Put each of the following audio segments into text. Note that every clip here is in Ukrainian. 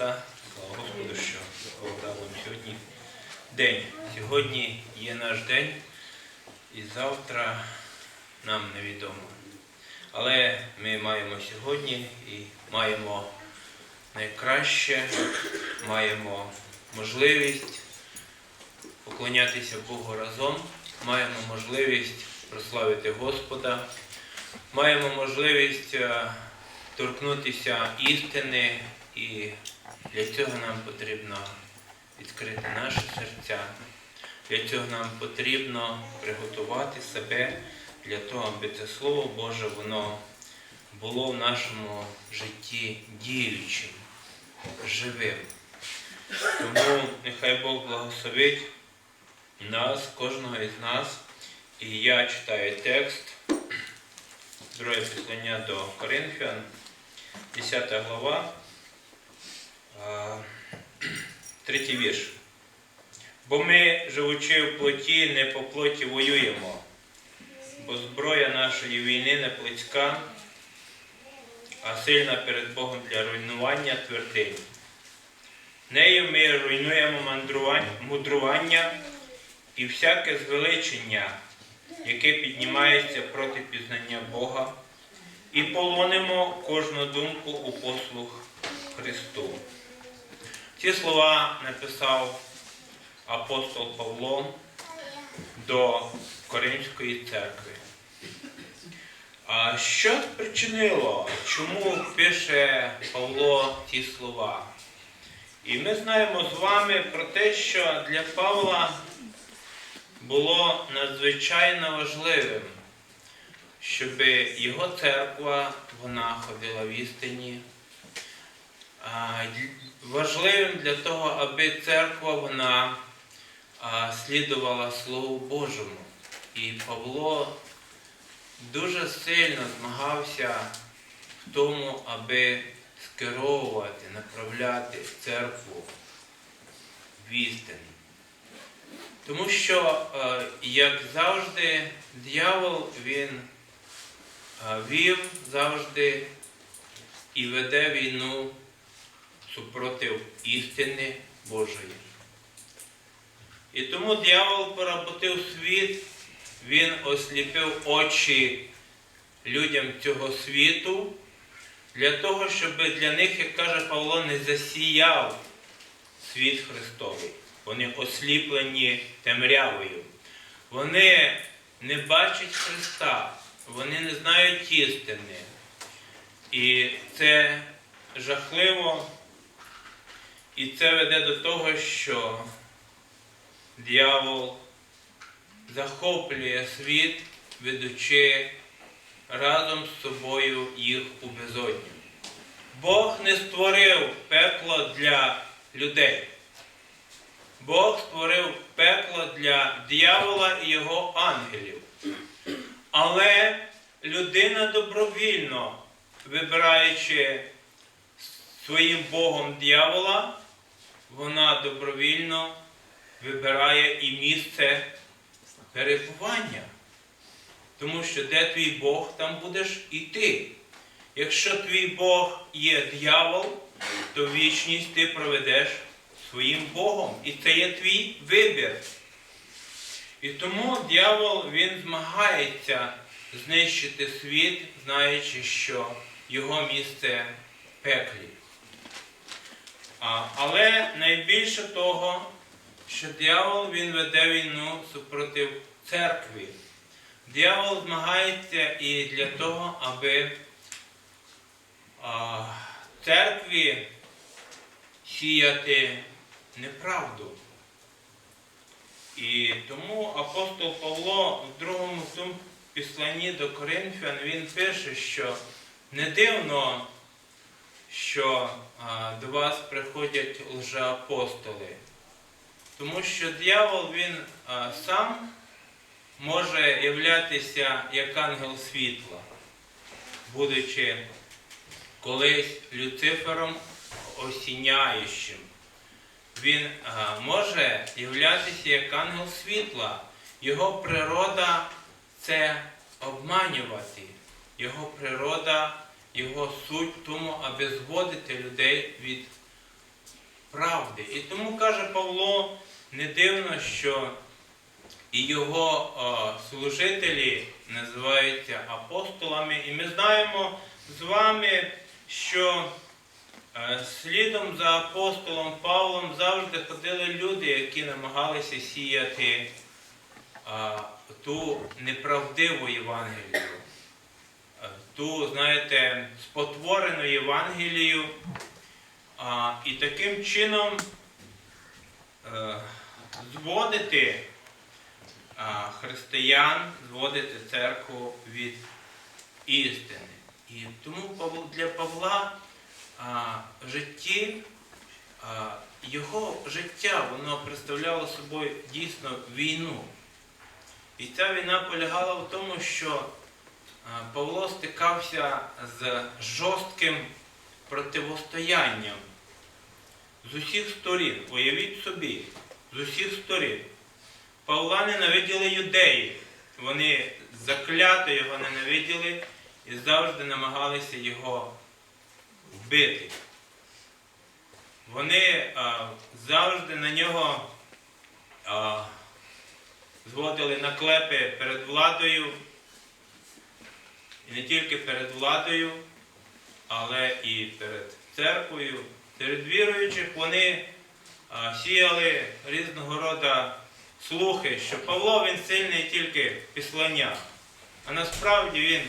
Христа. Слава Господу, що дав нам сьогодні день. Сьогодні є наш день, і завтра нам невідомо. Але ми маємо сьогодні і маємо найкраще, маємо можливість поклонятися Богу разом, маємо можливість прославити Господа, маємо можливість е, торкнутися істини, і для цього нам потрібно відкрити наші серця. Для цього нам потрібно приготувати себе для того, аби це Слово Боже воно було в нашому житті діючим, живим. Тому нехай Бог благословить нас, кожного із нас. І я читаю текст, друге послання до Коринфян, 10 глава, третій вірш. Бо ми, живучи в плоті, не по плоті воюємо, бо зброя нашої війни не плотська, а сильна перед Богом для руйнування твердинь. Нею ми руйнуємо мудрування і всяке звеличення, яке піднімається проти пізнання Бога, і полонимо кожну думку у послух Христу. Ці слова написав апостол Павло до Коринської церкви. А що спричинило, чому пише Павло ці слова? І ми знаємо з вами про те, що для Павла було надзвичайно важливим, щоб його церква вона ходила в істині. Важливим для того, аби церква вона слідувала Слову Божому. І Павло дуже сильно змагався в тому, аби скеровувати, направляти церкву в істину. Тому що, як завжди, диявол він вів завжди і веде війну супротив істини Божої. І тому диявол поработив світ, він осліпив очі людям цього світу для того, щоб для них, як каже Павло, не засіяв світ Христовий. Вони осліплені темрявою. Вони не бачать Христа, вони не знають істини. І це жахливо. І це веде до того, що диявол захоплює світ, ведучи разом з собою їх у безодню. Бог не створив пекло для людей. Бог створив пекло для диявола і його ангелів. Але людина добровільно, вибираючи своїм Богом диявола, вона добровільно вибирає і місце перебування. Тому що де твій Бог, там будеш і ти. Якщо твій Бог є диявол, то вічність ти проведеш своїм Богом. І це є твій вибір. І тому диявол він змагається знищити світ, знаючи, що його місце пеклі. Але найбільше того, що диявол він веде війну супротив церкви. Диявол змагається і для того, аби церкві сіяти неправду. І тому апостол Павло в другому післанні до Коринфян він пише, що не дивно, що до вас приходять лжеапостоли. Тому що диявол він сам може являтися як ангел світла, будучи колись Люцифером осіняючим. Він може являтися як ангел світла. Його природа це обманювати. Його природа, його суть в тому, аби зводити людей від правди. І тому каже Павло, не дивно, що і його о, служителі називаються апостолами. І ми знаємо з вами, що е, слідом за апостолом Павлом завжди ходили люди, які намагалися сіяти а, ту неправдиву Євангелію, е, ту, знаєте, спотворену Євангелію. І таким чином е, зводити християн, зводити церкву від істини. І тому для Павла а, житті, його життя воно представляло собою дійсно війну. І ця війна полягала в тому, що Павло стикався з жорстким противостоянням з усіх сторін. Уявіть собі, з усіх сторін. Павла ненавиділи юдеї. Вони заклято його ненавиділи і завжди намагалися його вбити. Вони а, завжди на нього а, зводили наклепи перед владою. Не тільки перед владою, але і перед церквою. Серед віруючих вони сіяли різного роду слухи, що Павло він сильний тільки в післаннях, а насправді він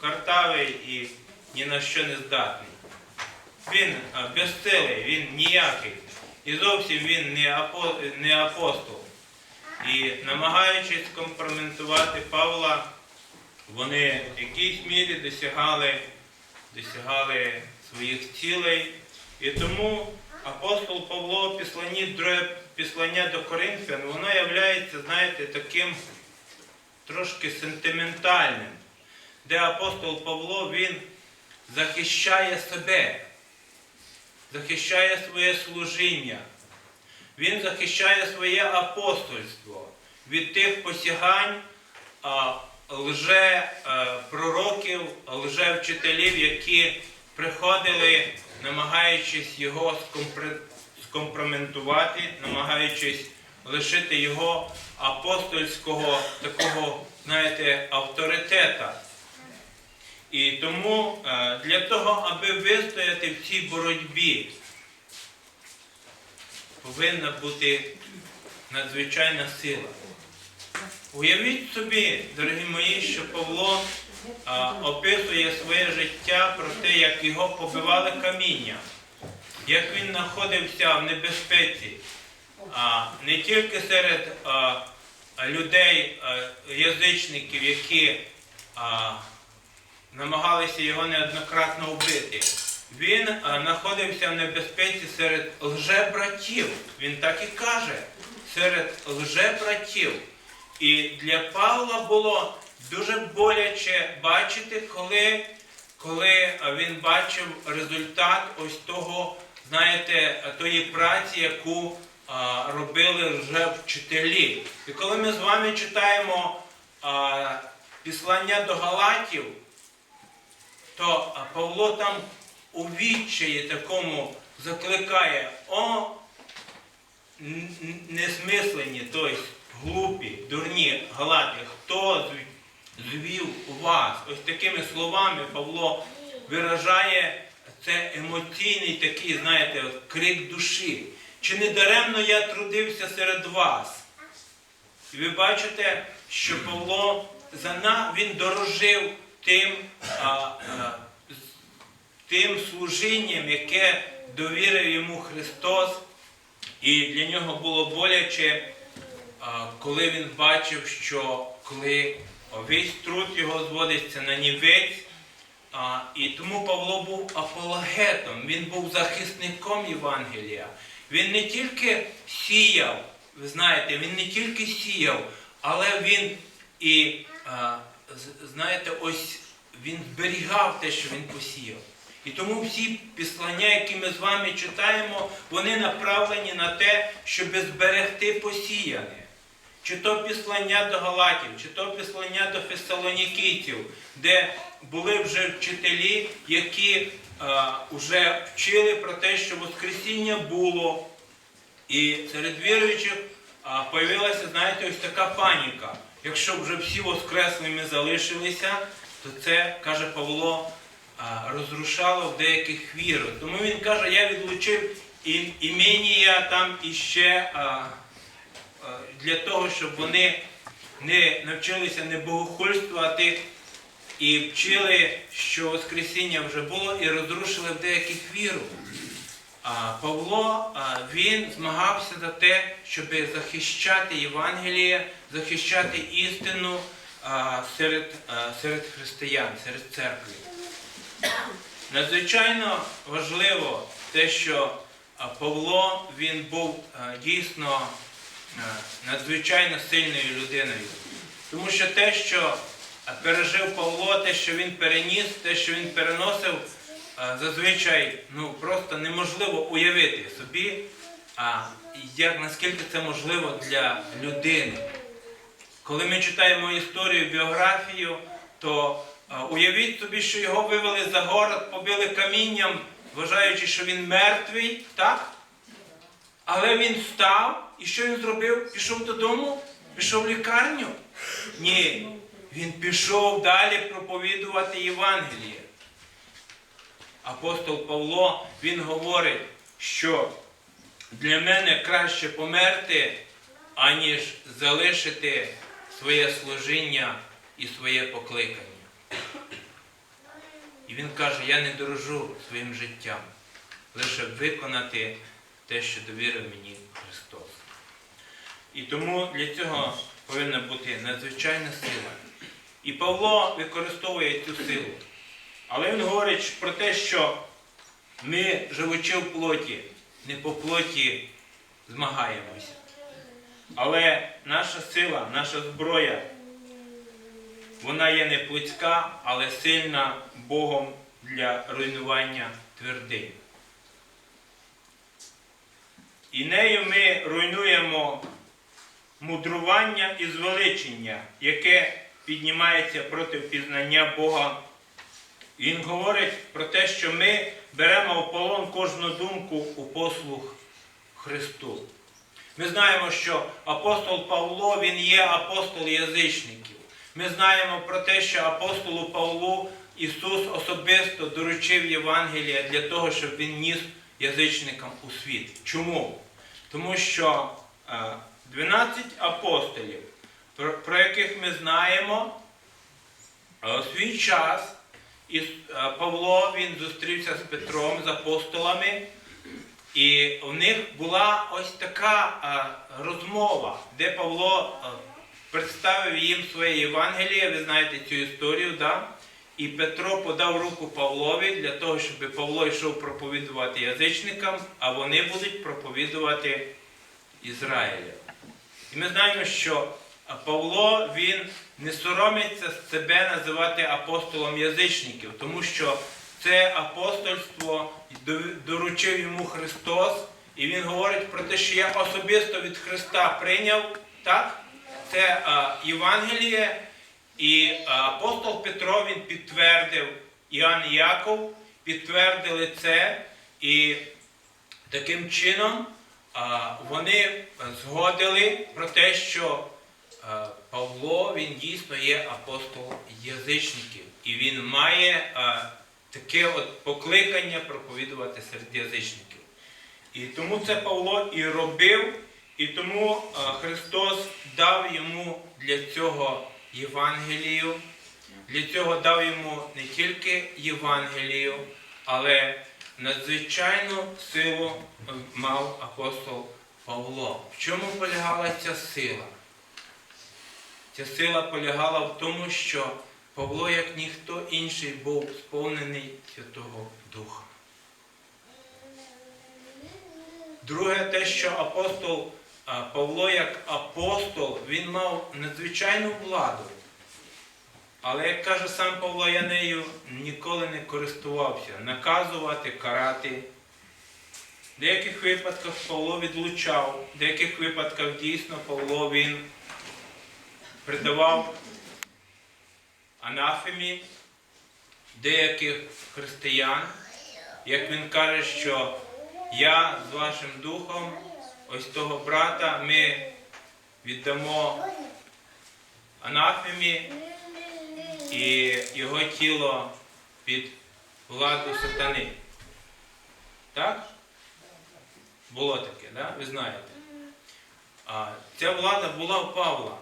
картавий і ні на що не здатний. Він безсилий, він ніякий. І зовсім він не апостол. І намагаючись компрометувати Павла, вони в якійсь мірі досягали, досягали своїх цілей. І тому апостол Павло післання до Коринфян, воно є, знаєте, таким трошки сентиментальним, де апостол Павло він захищає себе, захищає своє служіння, він захищає своє апостольство від тих посягань лже е, пророків, лже вчителів, які приходили, намагаючись його скомпроментувати, намагаючись лишити його апостольського такого, знаєте, авторитета. І тому е, для того, аби вистояти в цій боротьбі, повинна бути надзвичайна сила. Уявіть собі, дорогі мої, що Павло а, описує своє життя про те, як його побивали каміння, як він знаходився в небезпеці, а, не тільки серед а, людей, а, язичників, які а, намагалися його неоднократно вбити. Він а, знаходився в небезпеці серед лжебратів. Він так і каже, серед лжебратів. І для Павла було дуже боляче бачити, коли, коли він бачив результат ось того, знаєте, тої праці, яку а, робили вже вчителі. І коли ми з вами читаємо а, післання до Галатів, то Павло там у відчаї такому закликає, о, несмислені, тобто глупі, дурні галати, хто зв- звів вас? Ось такими словами Павло виражає це емоційний такий, знаєте, крик душі. Чи не даремно я трудився серед вас? І ви бачите, що Павло зана, він дорожив тим, а, а, тим служінням, яке довірив йому Христос. І для нього було боляче, коли він бачив, що коли весь труд його зводиться на нівець, і тому Павло був апологетом, він був захисником Євангелія. Він не тільки сіяв, ви знаєте, він не тільки сіяв, але він і, знаєте, ось він зберігав те, що він посіяв. І тому всі післання, які ми з вами читаємо, вони направлені на те, щоб зберегти посіяне. Чи то післання до Галатів, чи то післання до Фесалонікійців, де були вже вчителі, які вже вчили про те, що Воскресіння було, і серед віруючих а, появилася, знаєте, ось така паніка. Якщо вже всі воскреслими залишилися, то це, каже Павло, а, розрушало в деяких віру. Тому він каже, я відлучив і- імінія там іще для того, щоб вони не навчилися не богохульствувати і вчили, що Воскресіння вже було, і розрушили в деяких віру. А Павло він змагався за те, щоб захищати Євангеліє, захищати істину серед, серед християн, серед церкви. Надзвичайно важливо те, що Павло він був дійсно надзвичайно сильною людиною. Тому що те, що пережив Павло, те, що він переніс, те, що він переносив, зазвичай ну, просто неможливо уявити собі, а, як, наскільки це можливо для людини. Коли ми читаємо історію, біографію, то уявіть собі, що його вивели за город, побили камінням, вважаючи, що він мертвий, так? Але він встав і що він зробив? Пішов додому, пішов в лікарню? Ні. Він пішов далі проповідувати Євангеліє. Апостол Павло він говорить, що для мене краще померти, аніж залишити своє служіння і своє покликання. І він каже, я не дорожу своїм життям, лише виконати те, що довірив мені Христос. І тому для цього повинна бути надзвичайна сила. І Павло використовує цю силу. Але він говорить про те, що ми, живучи в плоті, не по плоті змагаємося. Але наша сила, наша зброя, вона є не плотська, але сильна Богом для руйнування твердинь. І нею ми руйнуємо мудрування і звеличення, яке піднімається проти пізнання Бога. Він говорить про те, що ми беремо в полон кожну думку у послуг Христу. Ми знаємо, що апостол Павло він є апостол язичників. Ми знаємо про те, що апостолу Павлу Ісус особисто доручив Євангелія для того, щоб він ніс язичникам у світ. Чому? Тому що е, 12 апостолів, про, яких ми знаємо, е, у свій час і е, Павло він зустрівся з Петром, з апостолами, і в них була ось така е, розмова, де Павло е, представив їм своє Євангеліє, ви знаєте цю історію, да? І Петро подав руку Павлові для того, щоб Павло йшов проповідувати язичникам, а вони будуть проповідувати Ізраїлю. І ми знаємо, що Павло він не соромиться себе називати апостолом язичників, тому що це апостольство доручив йому Христос, і він говорить про те, що я особисто від Христа прийняв так? це Євангеліє, і апостол Петро він підтвердив, Іоанн Яков підтвердили це, і таким чином вони згодили про те, що Павло він дійсно є апостол язичників, і він має таке от покликання проповідувати серед язичників. І тому це Павло і робив, і тому Христос дав йому для цього Євангелію, для цього дав йому не тільки Євангелію, але надзвичайну силу мав апостол Павло. В чому полягала ця сила? Ця сила полягала в тому, що Павло, як ніхто інший, був сповнений Святого Духа. Друге, те, що апостол Павло, як апостол, він мав надзвичайну владу. Але, як каже сам Павло, я нею ніколи не користувався. Наказувати, карати. В деяких випадках Павло відлучав, в деяких випадках дійсно Павло він придавав анафемі деяких християн, як він каже, що я з вашим духом, ось того брата, ми віддамо анафемі і його тіло під владу сатани. Так? Було таке, да? ви знаєте. А ця влада була у Павла,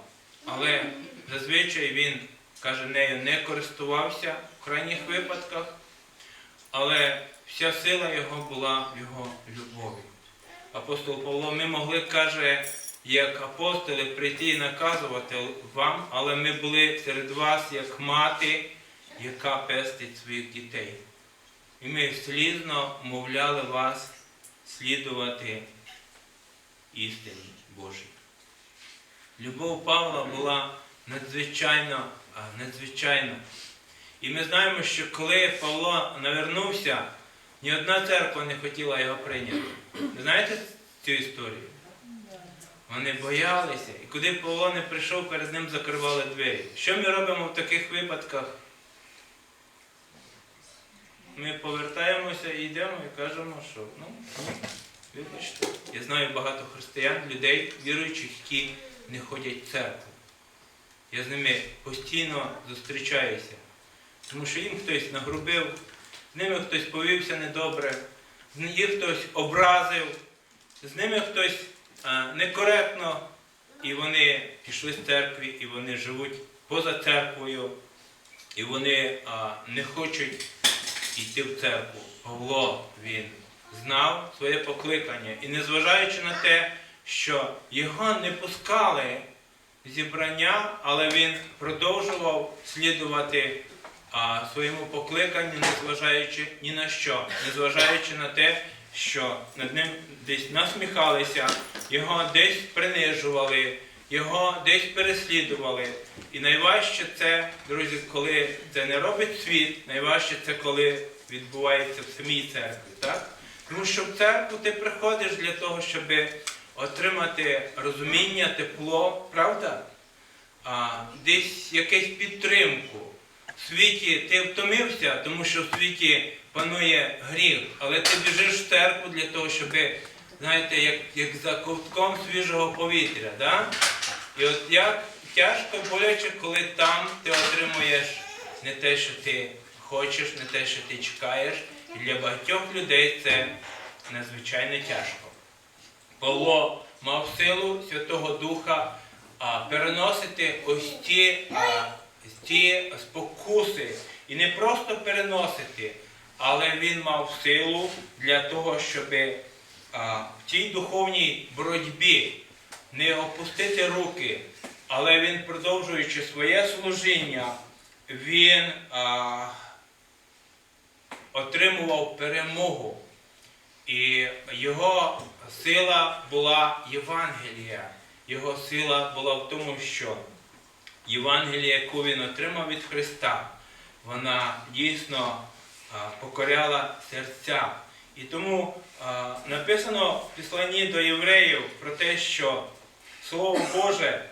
але зазвичай він, каже, нею не користувався в крайніх випадках, але вся сила його була в його любові. Апостол Павло, ми могли, каже, як апостоли прийти і наказувати вам, але ми були серед вас як мати, яка пестить своїх дітей. І ми слізно мовляли вас слідувати істині Божій. Любов Павла була надзвичайно, надзвичайна. І ми знаємо, що коли Павло навернувся, ні одна церква не хотіла його прийняти. Знаєте цю історію? Вони боялися. І куди Павло не прийшов, перед ним закривали двері. Що ми робимо в таких випадках? Ми повертаємося і йдемо і кажемо, що ну, вибачте. Я знаю багато християн, людей, віруючих, які не ходять в церкву. Я з ними постійно зустрічаюся. Тому що їм хтось нагрубив, з ними хтось повівся недобре, їх хтось образив, з ними хтось некоректно, і вони пішли з церкви, і вони живуть поза церквою, і вони не хочуть йти в церкву. Павло він знав своє покликання. І незважаючи на те, що його не пускали зібрання, але він продовжував слідувати а, своєму покликанню, незважаючи ні на що, незважаючи на те, що над ним десь насміхалися, його десь принижували, його десь переслідували. І найважче це, друзі, коли це не робить світ, найважче це коли відбувається в самій церкві. Так? Тому що в церкву ти приходиш для того, щоб отримати розуміння, тепло, правда? А, десь якусь підтримку. В світі ти втомився, тому що в світі панує гріх, але ти біжиш в церкву для того, щоб, знаєте, як, як за ковтком свіжого повітря. Да? І от як тяжко боляче, коли там ти отримуєш не те, що ти хочеш, не те, що ти чекаєш. І для багатьох людей це надзвичайно тяжко. Павло мав силу Святого Духа а, переносити ось ті, а, ті спокуси. І не просто переносити, але він мав силу для того, щоб в тій духовній боротьбі не опустити руки, але він, продовжуючи своє служіння, він а, отримував перемогу. І його сила була Євангелія. Його сила була в тому, що Євангелія, яку він отримав від Христа, вона дійсно покоряла серця. І тому написано в Післанні до євреїв про те, що Слово Боже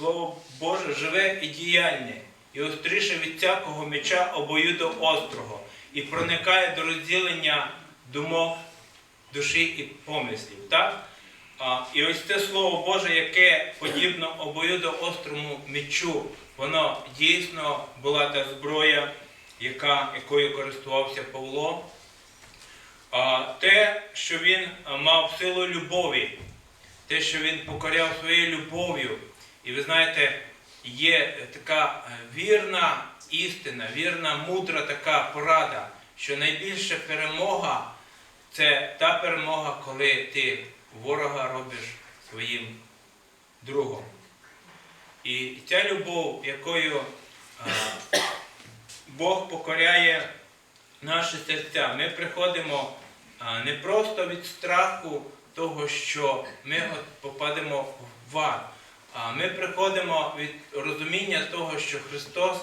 Слово Боже живе і діяльне, і остріше від всякого меча обоюдо острого, і проникає до розділення думок, душі і помислів. Так? А, і ось це Слово Боже, яке подібно обоюдо острому мечу, воно дійсно була та зброя, яка, якою користувався Павло. А, те, що він мав силу любові, те, що він покоряв своєю любов'ю. І ви знаєте, є така е, вірна істина, вірна, мудра така порада, що найбільша перемога це та перемога, коли ти ворога робиш своїм другом. І ця любов, якою Бог покоряє наші серця, ми приходимо не просто від страху того, що ми попадемо в ад. Ми приходимо від розуміння того, що Христос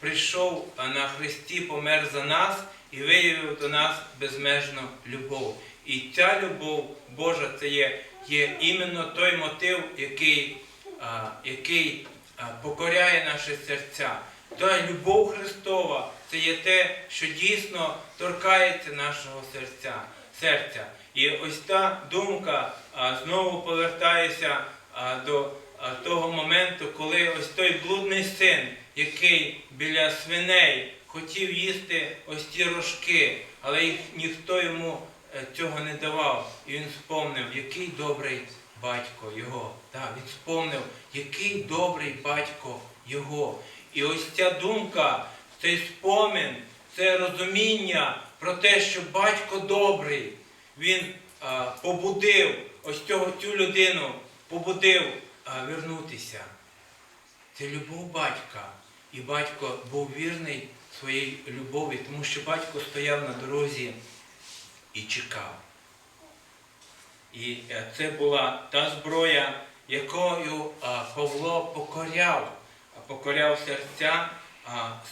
прийшов на Христі, помер за нас, і виявив до нас безмежну любов. І ця любов Божа це є, є іменно той мотив, який, а, який а, покоряє наші серця. Та любов Христова це є те, що дійсно торкається нашого серця. серця. І ось та думка а, знову повертається а, до того моменту, коли ось той блудний син, який біля свиней хотів їсти ось ті рожки, але їх ніхто йому е, цього не давав. І він спомнив, який добрий батько його. Так, він спомнив, який добрий батько його. І ось ця думка, цей спомин, це розуміння про те, що батько добрий, він побудив ось цього цю людину, побудив вернутися. Це любов батька. І батько був вірний своїй любові, тому що батько стояв на дорозі і чекав. І е, це була та зброя, якою Павло покоряв, покоряв серця,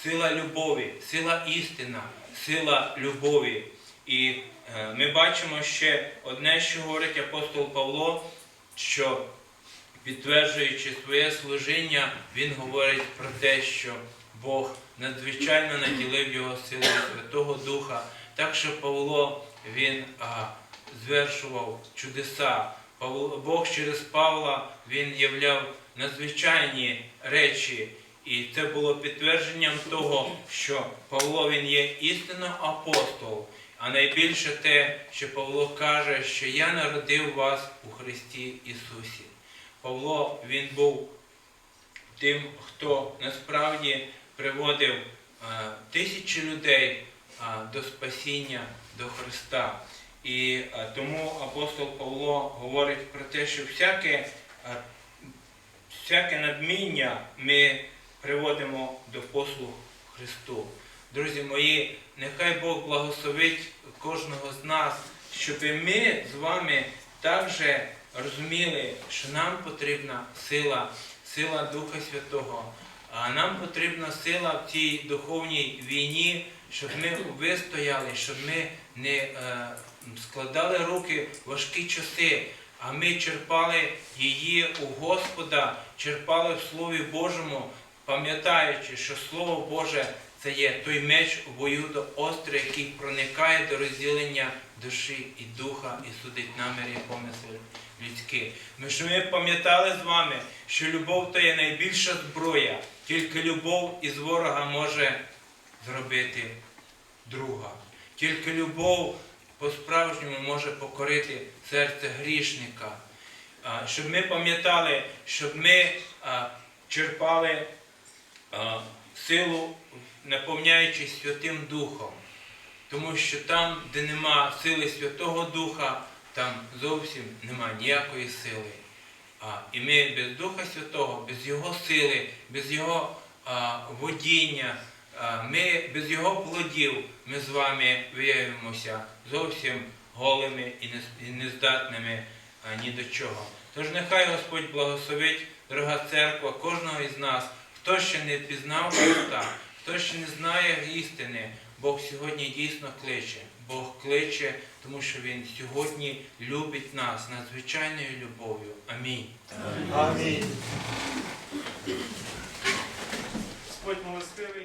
сила любові, сила істина, сила любові. І е, ми бачимо ще одне, що говорить апостол Павло, що підтверджуючи своє служіння, він говорить про те, що Бог надзвичайно наділив його силою Святого Духа, так що Павло він а, звершував чудеса. Павло, Бог через Павла він являв надзвичайні речі. І це було підтвердженням того, що Павло він є істинно апостол. А найбільше те, що Павло каже, що я народив вас у Христі Ісусі. Павло він був тим, хто насправді приводив е, тисячі людей е, до спасіння, до Христа. І е, тому апостол Павло говорить про те, що всяке, всяке надміння ми приводимо до послуг Христу. Друзі мої, нехай Бог благословить кожного з нас, щоб ми з вами також розуміли, що нам потрібна сила, сила Духа Святого. А нам потрібна сила в цій духовній війні, щоб ми вистояли, щоб ми не е, складали руки важкі часи, а ми черпали її у Господа, черпали в Слові Божому, пам'ятаючи, що Слово Боже це є той меч у бою до острий, який проникає до розділення душі і духа і судить наміри помисли людські. Ми що ми пам'ятали з вами, що любов то є найбільша зброя, тільки любов із ворога може зробити друга. Тільки любов по-справжньому може покорити серце грішника. Щоб ми пам'ятали, щоб ми черпали силу, наповняючись Святим Духом. Тому що там, де нема сили Святого Духа, там зовсім нема ніякої сили. А, і ми без Духа Святого, без Його сили, без Його а, водіння, а, ми без Його плодів ми з вами виявимося зовсім голими і нездатними а, ні до чого. Тож нехай Господь благословить, дорога церква, кожного із нас, хто ще не пізнав Христа, хто ще не знає істини, Бог сьогодні дійсно кличе. Бог кличе, тому що Він сьогодні любить нас надзвичайною любов'ю. Амінь. Амінь. Господь милостивий.